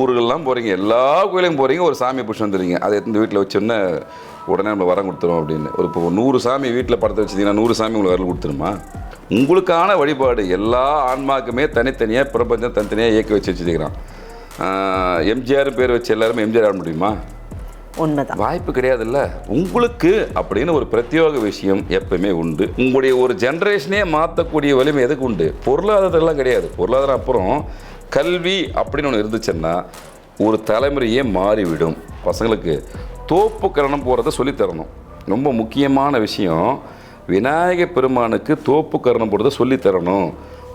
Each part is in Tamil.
ஊர்கள்லாம் போகிறீங்க எல்லா கோயிலையும் போகிறீங்க ஒரு சாமி பிடிச்சி வந்துடுறீங்க. அதை எடுத்து வீட்டில் வச்சோன்னே உடனே நம்ம வரம் கொடுத்துரும் அப்படின்னு. ஒரு இப்போ நூறு சாமி வீட்டில் படத்தை வச்சிங்கன்னா நூறு சாமி உங்களுக்கு வரல கொடுத்துருமா? உங்களுக்கான வழிபாடு எல்லா ஆன்மாக்குமே தனித்தனியாக பிரபஞ்சம் தனித்தனியாக இயக்கி வச்சு வச்சுருக்கிறான். எம்ஜிஆர் பேர் வச்சு எல்லாருமே எம்ஜிஆர் ஆட முடியுமா? உண்மைதான். வாய்ப்பு கிடையாதுல்ல. உங்களுக்கு அப்படின்னு ஒரு பிரத்யோக விஷயம் எப்பவுமே உண்டு. உங்களுடைய ஒரு ஜென்ரேஷனே மாற்றக்கூடிய வலிமை எதுக்கு உண்டு? பொருளாதாரத்துலாம் கிடையாது. பொருளாதாரம் அப்புறம் கல்வி அப்படின்னு ஒன்று இருந்துச்சுன்னா ஒரு தலைமுறையே மாறிவிடும். பசங்களுக்கு தோப்பு கரணம் போகிறத சொல்லித்தரணும். ரொம்ப முக்கியமான விஷயம் விநாயக பெருமானுக்கு தோப்பு கரணம் போடுறத சொல்லித்தரணும்.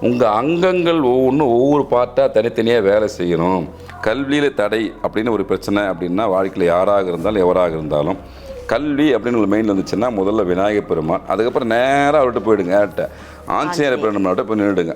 உங்கள் அங்கங்கள் ஒவ்வொன்றும் ஒவ்வொரு பார்ட்டாக தனித்தனியாக வேலை செய்யணும். கல்வியில் தடை அப்படின்னு ஒரு பிரச்சனை அப்படின்னா வாழ்க்கையில் யாராக இருந்தாலும் எவராக இருந்தாலும் கல்வி அப்படின்னு ஒரு மெயின் வந்துச்சுன்னா முதல்ல விநாயகர் பெருமான் அதுக்கப்புறம் நேராக அவர்கிட்ட போயிடுங்க அவர்கிட்ட ஆஞ்சநேயர் பெருமான்கிட்ட போய் நின்றுடுங்க.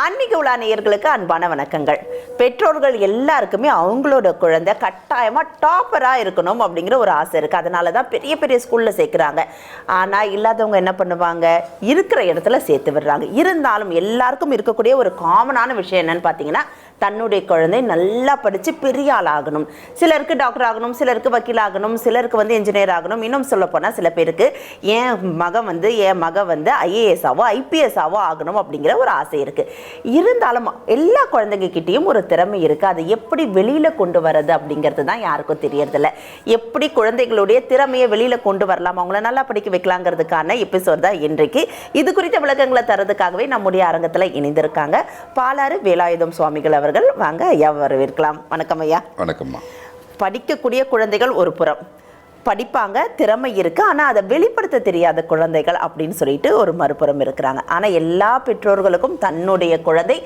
ஆன்மீக உலா நேயர்களுக்கு அன்பான வணக்கங்கள். பெற்றோர்கள் எல்லாருக்குமே அவங்களோட குழந்தை கட்டாயமாக டாப்பராக இருக்கணும் அப்படிங்கிற ஒரு ஆசை இருக்குது அதனால தான் பெரிய பெரிய ஸ்கூலில் சேர்க்குறாங்க. ஆனால் இல்லாதவங்க என்ன பண்ணுவாங்க? இருக்கிற இடத்துல சேர்த்து விடுறாங்க. இருந்தாலும் எல்லாருக்கும் இருக்கக்கூடிய ஒரு காமனான விஷயம் என்னன்னு பார்த்தீங்கன்னா தன்னுடைய குழந்தை நல்லா படித்து பெரிய ஆள் ஆகணும் சிலருக்கு டாக்டர் ஆகணும் சிலருக்கு வக்கீல் ஆகணும் சிலருக்கு வந்து இன்ஜினியர் ஆகணும். இன்னும் சொல்ல போனால் சில பேருக்கு என் மகன் வந்து என் மகன் வந்து ஐஏஎஸ் ஆவோ ஐபிஎஸ் ஆவோ ஆகணும் அப்படிங்கிற ஒரு ஆசை இருக்குது இருந்தாலும் எல்லா குழந்தைங்க கிட்டேயும் ஒரு திறமை இருக்குது அதை எப்படி வெளியில் கொண்டு வர்றது அப்படிங்கிறது தான் யாருக்கும் தெரியறதில்ல. எப்படி குழந்தைகளுடைய திறமையை வெளியில் கொண்டு வரலாம்? அவங்கள நல்லா படிக்க வைக்கலாங்கிறதுக்கான எபிசோட் தான் இன்றைக்கு. இது குறித்த விளக்கங்களை தரதுக்காகவே நம்முடைய அரங்கத்தில் இணைந்திருக்காங்க. பாலாறு வேலாயுதம் சுவாமிகள் அவர்கள் வாங்க ஐயா வரவேற்கலாம். வணக்கம் ஐயா. வணக்கம்மா. படிக்கக்கூடிய குழந்தைகள் ஒரு புறம். படிப்பாங்க திறமை இருக்கு. ஆனால் அதை வெளிப்படுத்த தெரியாத குழந்தைகள் அப்படின்னு சொல்லிட்டு ஒரு மறுபுறம் இருக்கிறாங்க. ஆனால் எல்லா பெற்றோர்களுக்கும் தன்னுடைய குழந்தை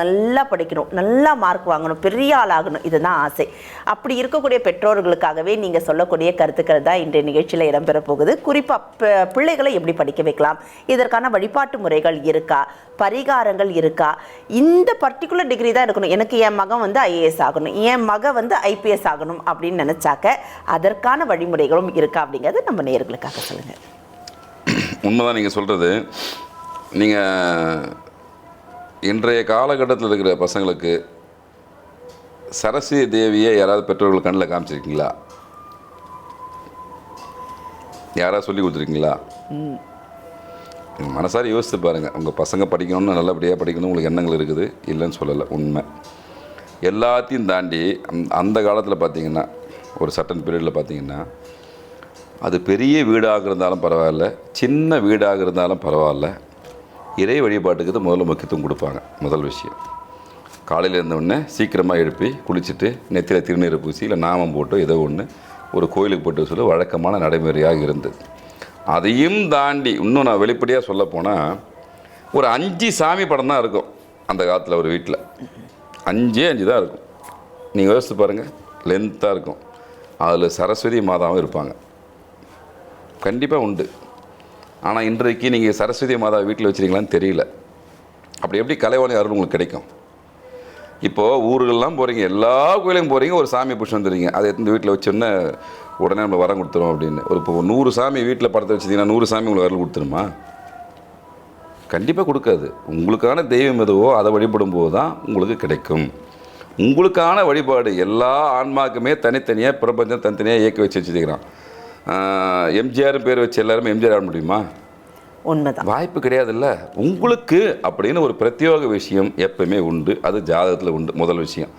நல்லா படிக்கணும் நல்லா மார்க் வாங்கணும் பெரிய ஆளாகணும். இதுதான் ஆசை. அப்படி இருக்கக்கூடிய பெற்றோர்களுக்காகவே நீங்கள் சொல்லக்கூடிய கருத்துக்கள் தான் இன்றைய நிகழ்ச்சியில் இடம்பெற போகுது குறிப்பாக பிள்ளைகளை எப்படி படிக்க வைக்கலாம்? இதற்கான வழிபாட்டு முறைகள் இருக்கா? பரிகாரங்கள் இருக்கா? இந்த பர்டிகுலர் டிகிரி தான் இருக்கணும் எனக்கு என் மகன் வந்து ஐஏஎஸ் ஆகணும். என் மகன் வந்து ஐபிஎஸ் ஆகணும் அப்படின்னு நினச்சாக்க அதற்கான வழிமுறை வழிமுறைகளும் இருக்கா அப்படிங்கிறது நம்ம நேர்களுக்காக சொல்லுங்க. உண்மைதான் நீங்கள் சொல்கிறது நீங்கள் இன்றைய காலகட்டத்தில் இருக்கிற பசங்களுக்கு சரஸ்வதி தேவியை யாராவது பெற்றோர்கள் கண்ணில் காமிச்சிருக்கீங்களா? யாராவது சொல்லி கொடுத்துருக்கீங்களா? மனசார யோசித்து பாருங்கள் உங்கள் பசங்க படிக்கணும்னு நல்லபடியாக படிக்கணும் உங்களுக்கு எண்ணங்கள் இருக்குது. இல்லைன்னு சொல்லலை உண்மை. எல்லாத்தையும் தாண்டி அந்த- அந்த காலத்தில் பார்த்தீங்கன்னா ஒரு சட்டன் பீரியடில் பார்த்தீங்கன்னா அது பெரிய வீடாக இருந்தாலும் பரவாயில்ல சின்ன வீடாக இருந்தாலும் பரவாயில்ல இறை வழிபாட்டுக்கு தான் முதல்ல முக்கியத்துவம் கொடுப்பாங்க முதல் விஷயம். காலையில் இருந்தவுடனே சீக்கிரமாக எழுப்பி குளிச்சுட்டு நெத்தியில் திருநீர் பூசி இல்லை நாமம் போட்டு ஏதோ ஒன்று ஒரு கோயிலுக்கு போட்டு சொல்ல வழக்கமான நடைமுறையாக இருந்தது. அதையும் தாண்டி இன்னும் நான் வெளிப்படையாக சொல்ல போனால் ஒரு அஞ்சு சாமி படம் தான் இருக்கும் அந்த காலத்தில் ஒரு வீட்டில் அஞ்சே அஞ்சு தான் இருக்கும் நீங்கள் யோசித்து பாருங்கள் லென்த்தாக இருக்கும். அதில் சரஸ்வதி மாதாவும் இருப்பாங்க. கண்டிப்பாக உண்டு. ஆனால் இன்றைக்கு நீங்கள் சரஸ்வதி மாதா வீட்டில் வச்சுருக்கீங்களான்னு தெரியல. அப்படி எப்படி கலைவாணி அருள் உங்களுக்கு கிடைக்கும்? இப்போது ஊர்கள்லாம் போகிறீங்க எல்லா கோயிலையும் போகிறீங்க ஒரு சாமி பிடிச்சி வந்துடுறீங்க. அதை எடுத்து வீட்டில் வச்சோன்னே உடனே நம்ம வரம் கொடுத்துரும் அப்படின்னு. ஒரு இப்போ நூறு சாமி வீட்டில் படத்தை வச்சிங்கன்னா நூறு சாமி உங்களுக்கு அருள் கொடுத்துருமா? கண்டிப்பாக கொடுக்காது. உங்களுக்கான தெய்வம் எதுவோ அதை வழிபடும் போது தான் உங்களுக்கு கிடைக்கும். உங்களுக்கான வழிபாடு எல்லா ஆன்மாக்குமே தனித்தனியாக பிரபஞ்சம் தனித்தனியாக இயக்கி வச்சு வச்சுருக்கிறான். எம்ஜிஆர் பேர் வச்சு எல்லாருமே எம்ஜிஆர் ஆட முடியுமா? உண்மைதான். வாய்ப்பு கிடையாதுல்ல. உங்களுக்கு அப்படின்னு ஒரு பிரத்யோக விஷயம் எப்பவுமே உண்டு. அது ஜாதகத்தில் உண்டு. முதல் விஷயம்.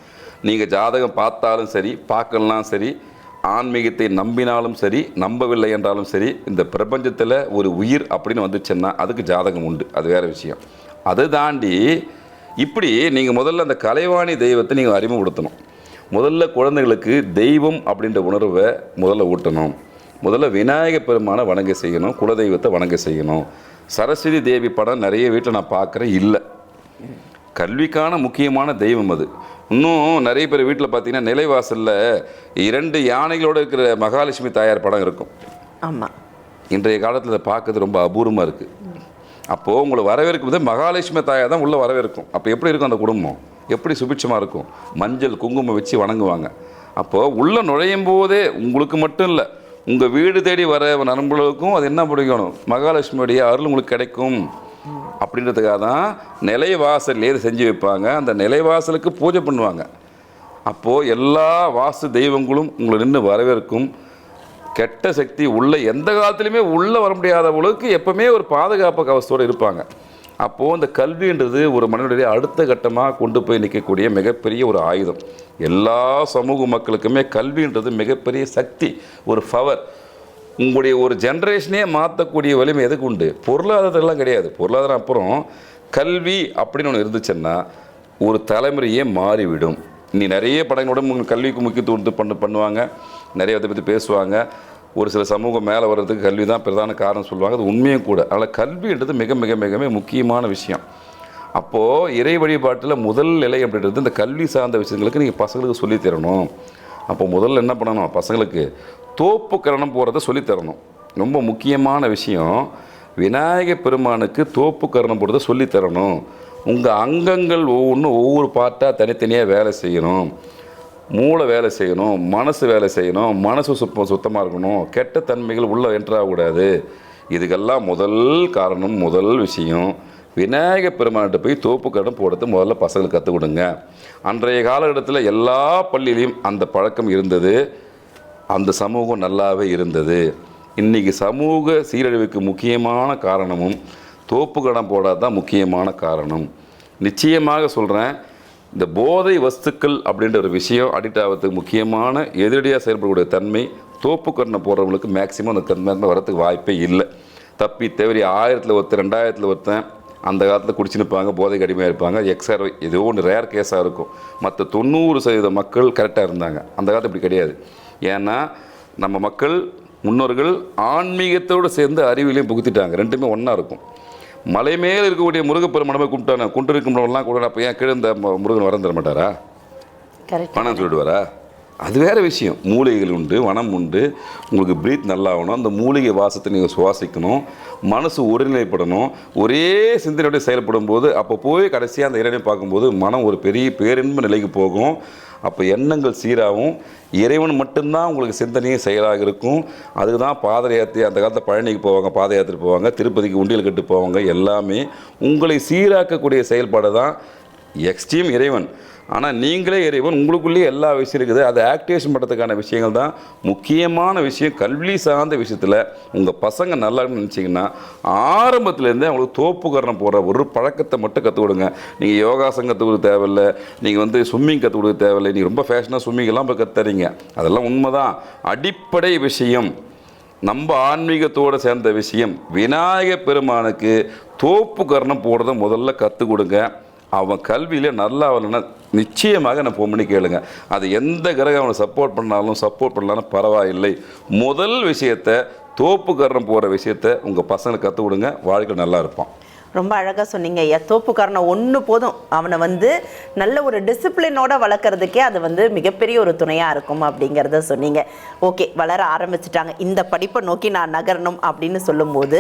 நீங்கள் ஜாதகம் பார்த்தாலும் சரி பார்க்கலாம் சரி ஆன்மீகத்தை நம்பினாலும் சரி நம்பவில்லை என்றாலும் சரி இந்த பிரபஞ்சத்தில் ஒரு உயிர் அப்படின்னு வந்துச்சுன்னா அதுக்கு ஜாதகம் உண்டு. அது வேறு விஷயம். அதை தாண்டி இப்படி நீங்கள் முதல்ல அந்த கலைவாணி தெய்வத்தை நீங்கள் அறிமுகப்படுத்தணும். முதல்ல குழந்தைகளுக்கு தெய்வம் அப்படின்ற உணர்வை முதல்ல ஊட்டணும். முதல்ல விநாயக பெருமானை வணங்க செய்யணும் குலதெய்வத்தை வணங்க செய்யணும். சரஸ்வதி தேவி படம் நிறைய வீட்டில் நான் பார்க்குறேன் இல்லை. கல்விக்கான முக்கியமான தெய்வம் அது. இன்னும் நிறைய பேர் வீட்டில் பார்த்தீங்கன்னா நிலைவாசலில் இரண்டு யானைகளோடு இருக்கிற மகாலட்சுமி தாயார் படம் இருக்கும். ஆமா. இன்றைய காலத்தில் பார்க்கறது ரொம்ப அபூர்வமாக இருக்குது அப்போது உங்களை வரவேற்கும் போது மகாலட்சுமி தாயாக தான் உள்ளே வரவேற்கும். அப்போ எப்படி இருக்கும் அந்த குடும்பம்? எப்படி சுபிட்சமாக இருக்கும்? மஞ்சள் குங்குமம் வச்சு வணங்குவாங்க. அப்போது உள்ளே நுழையும் போதே உங்களுக்கு மட்டும் இல்லை உங்கள் வீடு தேடி வர நண்பர்களுக்கும் அது என்ன பிடிக்கணும்? மகாலட்சுமியுடைய அருள் உங்களுக்கு கிடைக்கும். அப்படின்றதுக்காக தான் நிலைவாசல் ஏது செஞ்சு வைப்பாங்க. அந்த நிலைவாசலுக்கு பூஜை பண்ணுவாங்க. அப்போது எல்லா வாஸ்து தெய்வங்களும் உங்களை நின்று வரவேற்கும். கெட்ட சக்தி உள்ளே எந்த காலத்துலையுமே உள்ளே வர முடியாத அளவுக்கு எப்பவுமே ஒரு பாதுகாப்பு கவசத்தோடு இருப்பாங்க. அப்போது இந்த கல்வின்றது ஒரு மனிதனுடைய அடுத்த கட்டமாக கொண்டு போய் நிற்கக்கூடிய மிகப்பெரிய ஒரு ஆயுதம். எல்லா சமூக மக்களுக்குமே கல்வின்றது மிகப்பெரிய சக்தி ஒரு பவர் உங்களுடைய ஒரு ஜென்ரேஷனே மாற்றக்கூடிய வலிமை எதுக்கு உண்டு? பொருளாதாரத்தெல்லாம் கிடையாது. பொருளாதாரம் அப்புறம் கல்வி அப்படின்னு ஒன்று இருந்துச்சுன்னா ஒரு தலைமுறையே மாறிவிடும். இனி நிறைய படங்களோட கல்விக்கு முக்கியத்துவம் பண்ணு பண்ணுவாங்க. நிறைய இதை பற்றி பேசுவாங்க. ஒரு சில சமூகம் மேலே வர்றதுக்கு கல்வி தான் பிரதான காரணம் சொல்லுவாங்க. அது உண்மையும் கூட. அதனால் கல்வின்றது மிக மிக மிக மிக முக்கியமான விஷயம். அப்போது இறை வழிபாட்டில் முதல் நிலை அப்படின்றது இந்த கல்வி சார்ந்த விஷயங்களுக்கு நீங்கள் பசங்களுக்கு சொல்லித் தரணும். அப்போ முதல்ல என்ன பண்ணணும்? பசங்களுக்கு தோப்பு கரணம் போகிறத சொல்லித் தரணும். ரொம்ப முக்கியமான விஷயம். விநாயக பெருமானுக்கு தோப்பு கரணம் போடுறத சொல்லித்தரணும் உங்கள் அங்கங்கள் ஒவ்வொன்றும் ஒவ்வொரு பார்ட்டாக தனித்தனியாக வேலை செய்யணும். மூளை வேலை செய்யணும் மனசு வேலை செய்யணும் மனசு சுத்தம் சுத்தமாக இருக்கணும் கெட்ட தன்மைகள் உள்ளே என்ட்ராகக்கூடாது இதுக்கெல்லாம் முதல் காரணம் முதல் விஷயம். விநாயக பெருமான்கிட்ட போய் தோப்பு கடன் போடுறது முதல்ல பசங்களுக்கு கற்றுக் கொடுங்க. அன்றைய காலகட்டத்தில் எல்லா பள்ளியிலையும் அந்த பழக்கம் இருந்தது. அந்த சமூகம் நல்லாவே இருந்தது. இன்றைக்கி சமூக சீரழிவுக்கு முக்கியமான காரணமும் தோப்பு கடன் போடாத தான் முக்கியமான காரணம். நிச்சயமாக சொல்கிறேன் இந்த போதை வஸ்துக்கள் அப்படின்ற ஒரு விஷயம் அடிக்ட் ஆகிறதுக்கு முக்கியமான எதிரடியாக செயல்படக்கூடிய தன்மை தோப்பு கண்ணை போடுறவங்களுக்கு மேக்சிமம் அந்த தன்மை வரத்துக்கு வாய்ப்பே இல்லை. தப்பி தவறி ஆயிரத்தில் ஒருத்தர் ரெண்டாயிரத்தில் ஒருத்தன் அந்த காலத்தில் குடிச்சு நிற்பாங்க போதைக்கு அடிமையாக இருப்பாங்க. எக்ஸ்ஆர் ஏதோ ஒன்று ரேர் கேஸாக இருக்கும். மற்ற தொண்ணூறு சதவீத மக்கள் கரெக்டாக இருந்தாங்க. அந்த காலத்தில் இப்படி கிடையாது. ஏன்னா நம்ம மக்கள் முன்னோர்கள் ஆன்மீகத்தோடு சேர்ந்து அறிவியலையும் புகுத்திட்டாங்க. ரெண்டுமே ஒன்றா இருக்கும். மலை மேல் இருக்கக்கூடிய முருகப்பெருமானமே கும்பிட்டானே குண்டு இருக்கும்லாம் கூட அப்போ ஏன் கீழே இந்த முருகன் வரம் தர மாட்டாரா? கரெக்ட் பணம் சொல்லிடுவாரா? அது வேற விஷயம். மூலிகைகள் உண்டு வனம் உண்டு. உங்களுக்கு பிரீத் நல்லா ஆகணும். அந்த மூலிகை வாசத்தை நீங்கள் சுவாசிக்கணும். மனசு ஒருநிலைப்படணும். ஒரே சிந்தனையோட செயல்படும் போது அப்போ போய் கடைசியாக அந்த இறைவனை பார்க்கும்போது மனம் ஒரு பெரிய பேரின்ப நிலைக்கு போகும். அப்போ எண்ணங்கள் சீராகும். இறைவன் மட்டும்தான் உங்களுக்கு சிந்தனையும் செயலாக இருக்கும். அதுக்கு தான் பாத யாத்திரை அந்த காலத்தில் பழனிக்கு போவாங்க பாத யாத்திரை போவாங்க திருப்பதிக்கு உண்டியல் கட்டு போவாங்க எல்லாமே உங்களை சீராக்கக்கூடிய செயல்பாடு தான். எக்ஸ்ட்ரீம் இறைவன். ஆனால் நீங்களே இறைவன் உங்களுக்குள்ளேயே எல்லா விஷயம் இருக்குது. அதை ஆக்டிவேஷன் பண்ணுறதுக்கான விஷயங்கள் தான். முக்கியமான விஷயம் கல்வி சார்ந்த விஷயத்தில் உங்கள் பசங்க நல்லா நினச்சிங்கன்னா ஆரம்பத்துலேருந்தே அவங்களுக்கு தோப்புக்கரணம் போடுற ஒரு பழக்கத்தை மட்டும் கற்றுக் கொடுங்க. நீங்கள் யோகாசம் கற்றுக் கொடுக்க தேவையில்ல. நீங்கள் வந்து ஸ்விம்மிங் கற்றுக் கொடுக்க தேவையில்லை. நீங்கள் ரொம்ப ஃபேஷனாக ஸ்விம்மிங் எல்லாம் போய் கற்றுறீங்க அதெல்லாம் உண்மைதான். அடிப்படை விஷயம். நம்ம ஆன்மீகத்தோடு சேர்ந்த விஷயம். விநாயக பெருமானுக்கு தோப்பு கர்ணம் போடுறத முதல்ல கற்றுக் கொடுங்க. அவன் கல்வியில் நல்லா வரலன்னா நிச்சயமாக நான் ஃபோன் பண்ணி கேளுங்க. அது எந்த கிரகம் அவனை சப்போர்ட் பண்ணாலும் சப்போர்ட் பண்ணலாலும் பரவாயில்லை. முதல் விஷயத்தை தோப்புக்கரணம் போகிற விஷயத்தை உங்கள் பசங்களுக்கு கற்றுக் கொடுங்க. வாழ்க்கை நல்லா இருப்பான். ரொம்ப அழகாக சொன்னீங்க. ஐயா தோப்புக்காரனை ஒன்று போதும். அவனை வந்து நல்ல ஒரு டிசிப்ளினோட வளர்க்குறதுக்கே அது வந்து மிகப்பெரிய ஒரு துணையாக இருக்கும் அப்படிங்கிறத சொன்னீங்க. ஓகே வளர ஆரம்பிச்சிட்டாங்க. இந்த படிப்பை நோக்கி நான் நகரணும் அப்படின்னு சொல்லும்போது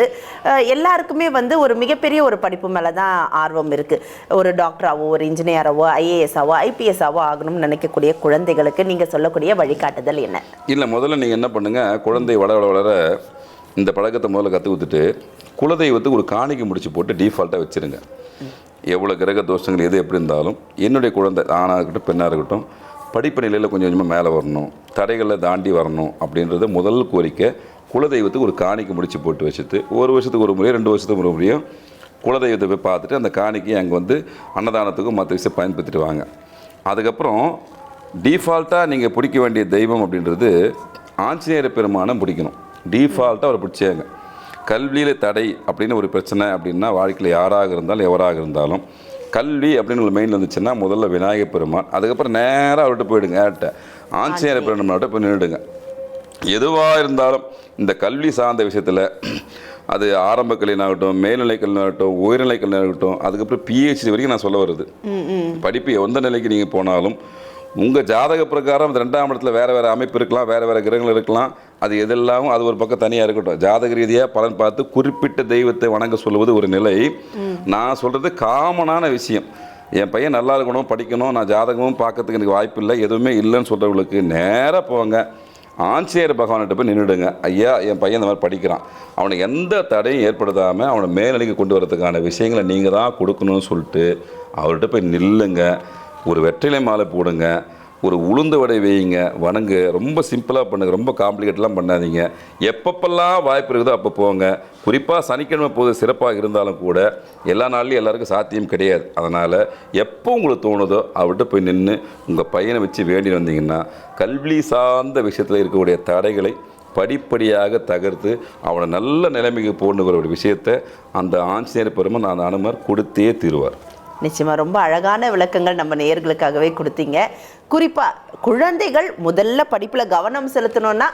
எல்லாருக்குமே வந்து ஒரு மிகப்பெரிய ஒரு படிப்பு மேலே தான் ஆர்வம் இருக்குது ஒரு டாக்டராகவோ ஒரு இன்ஜினியராகவோ ஐஏஎஸ்ஸாவோ ஐபிஎஸ்ஸாவோ ஆகணும்னு நினைக்கக்கூடிய குழந்தைகளுக்கு நீங்கள் சொல்லக்கூடிய வழிகாட்டுதல் என்ன? இல்லை முதல்ல நீங்கள் என்ன பண்ணுங்கள் குழந்தை வளர வளர இந்த பழக்கத்தை முதல்ல கற்றுக் கொடுத்துட்டு குலதெய்வத்துக்கு ஒரு காணிக்கை முடிச்சு போட்டு டிஃபால்ட்டாக வச்சுருங்க. எவ்வளோ கிரக தோஷங்கள் எது எப்படி இருந்தாலும் என்னுடைய குழந்தை ஆணாக இருக்கட்டும் பெண்ணாக இருக்கட்டும் படிப்பு நிலையில் கொஞ்சம் கொஞ்சமாக மேலே வரணும் தடைகளை தாண்டி வரணும் அப்படின்றத முதல் கோரிக்கை குலதெய்வத்துக்கு ஒரு காணிக்கை முடிச்சு போட்டு வச்சுட்டு ஒரு வருஷத்துக்கு ஒரு முறையோ ரெண்டு வருஷத்துக்கு ஒரு முறையோ குலதெய்வத்தை போய் பார்த்துட்டு அந்த காணிக்கையை அங்கே வந்து அன்னதானத்துக்கும் மற்ற விஷயம் பயன்படுத்திட்டு வாங்க. அதுக்கப்புறம் டீஃபால்ட்டாக நீங்கள் பிடிக்க வேண்டிய தெய்வம் அப்படின்றது ஆஞ்சநேயர் பெருமானை பிடிக்கணும். டீஃபால்ட்டாக அவரை பிடிச்சாங்க கல்வியில் தடை அப்படின்னு ஒரு பிரச்சனை அப்படின்னா வாழ்க்கையில் யாராக இருந்தாலும் எவராக இருந்தாலும் கல்வி அப்படின்னு ஒரு மெயின் வந்துச்சுன்னா முதல்ல விநாயகர் பெருமான் அதுக்கப்புறம் நேராக அவர்கிட்ட போயிடுங்க யார்கிட்ட? ஆஞ்சநேயர் பெருமான்கிட்ட போய் நின்றுடுங்க. எதுவாக இருந்தாலும் இந்த கல்வி சார்ந்த விஷயத்தில் அது ஆரம்ப கல்வினாகட்டும் மேல்நிலை கல்வினாகட்டும் உயர்நிலை கல்வினாகட்டும் அதுக்கப்புறம் பிஹெச்டி வரைக்கும் நான் சொல்ல வருது. படிப்பு எந்த நிலைக்கு நீங்கள் போனாலும் உங்கள் ஜாதக பிரகாரம் அந்த ரெண்டாம் இடத்துல வேறு வேறு அமைப்பு இருக்கலாம் வேறு வேறு கிரகங்கள் இருக்கலாம். அது எதெல்லாம் அது ஒரு பக்கம் தனியாக இருக்கட்டும். ஜாதக ரீதியாக பலன் பார்த்து குறிப்பிட்ட தெய்வத்தை வணங்க சொல்லுவது ஒரு நிலை. நான் சொல்கிறது காமனான விஷயம். என் பையன் நல்லா இருக்கணும் படிக்கணும் நான் ஜாதகமும் பார்க்கறதுக்கு எனக்கு வாய்ப்பு இல்லை எதுவுமே இல்லைன்னு சொல்கிறவங்களுக்கு நேராக போங்க. ஆஞ்சநேயர் பகவான்கிட்ட போய் நின்றுடுங்க. ஐயா என் பையன் இந்த மாதிரி படிக்கிறான். அவனுக்கு எந்த தடையும் ஏற்படுத்தாமல் அவனை மேல்நிலைக்கு கொண்டு வரதுக்கான விஷயங்களை நீங்கள் தான் கொடுக்கணும்னு சொல்லிட்டு அவர்கிட்ட போய் நில்லுங்க. ஒரு வெற்றிலை மாலை போடுங்க ஒரு உளுந்த வடை வையுங்க வணங்க ரொம்ப சிம்பிளாக பண்ணுங்க ரொம்ப காம்ப்ளிகேட்லாம் பண்ணாதீங்க. எப்பப்பெல்லாம் வாய்ப்பு இருக்குதோ அப்போ போங்க. குறிப்பாக சனிக்கிழமை போது சிறப்பாக இருந்தாலும் கூட எல்லா நாள்லையும் எல்லாருக்கும் சாத்தியம் கிடையாது. அதனால் எப்போ உங்களுக்கு தோணுதோ அவர்கிட்ட போய் நின்று உங்கள் பையனை வச்சு வேண்டி வந்தீங்கன்னா கல்வி சார்ந்த விஷயத்தில் இருக்கக்கூடிய தடைகளை படிப்படியாக தகர்த்து அவனை நல்ல நிலைமைக்கு போடணுங்கிற ஒரு விஷயத்தை அந்த ஆஞ்சநேயர் பெருமன் அந்த அனுமர் கொடுத்தே தீருவார். நிச்சயமாக ரொம்ப அழகான விளக்கங்கள் நம்ம நேயர்களுக்காகவே கொடுத்தீங்க. குறிப்பாக குழந்தைகள் முதல்ல படிப்பில் கவனம் செலுத்தணும்னா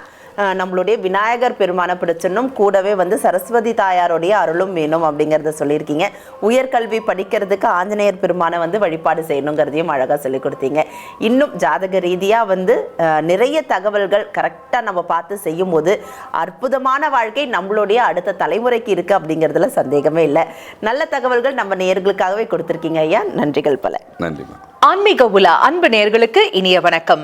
நம்மளுடைய விநாயகர் பெருமானை பிடிச்சிடணும். கூடவே வந்து சரஸ்வதி தாயாருடைய அருளும் வேணும் அப்படிங்கிறத சொல்லியிருக்கீங்க. உயர்கல்வி படிக்கிறதுக்கு ஆஞ்சநேயர் பெருமானை வந்து வழிபாடு செய்யணுங்கிறதையும் அழகா சொல்லி கொடுத்தீங்க. இன்னும் ஜாதக ரீதியா வந்து நிறைய தகவல்கள் கரெக்டா நம்ம பார்த்து செய்யும் போது அற்புதமான வாழ்க்கை நம்மளுடைய அடுத்த தலைமுறைக்கு இருக்கு அப்படிங்கிறதுல சந்தேகமே இல்லை. நல்ல தகவல்கள் நம்ம நேயர்களுக்காகவே கொடுத்துருக்கீங்க ஐயா. நன்றிகள் பல. நன்றிம்மா ஆன்மீக உலா அன்பு நேயர்களுக்கு இனிய வணக்கம்.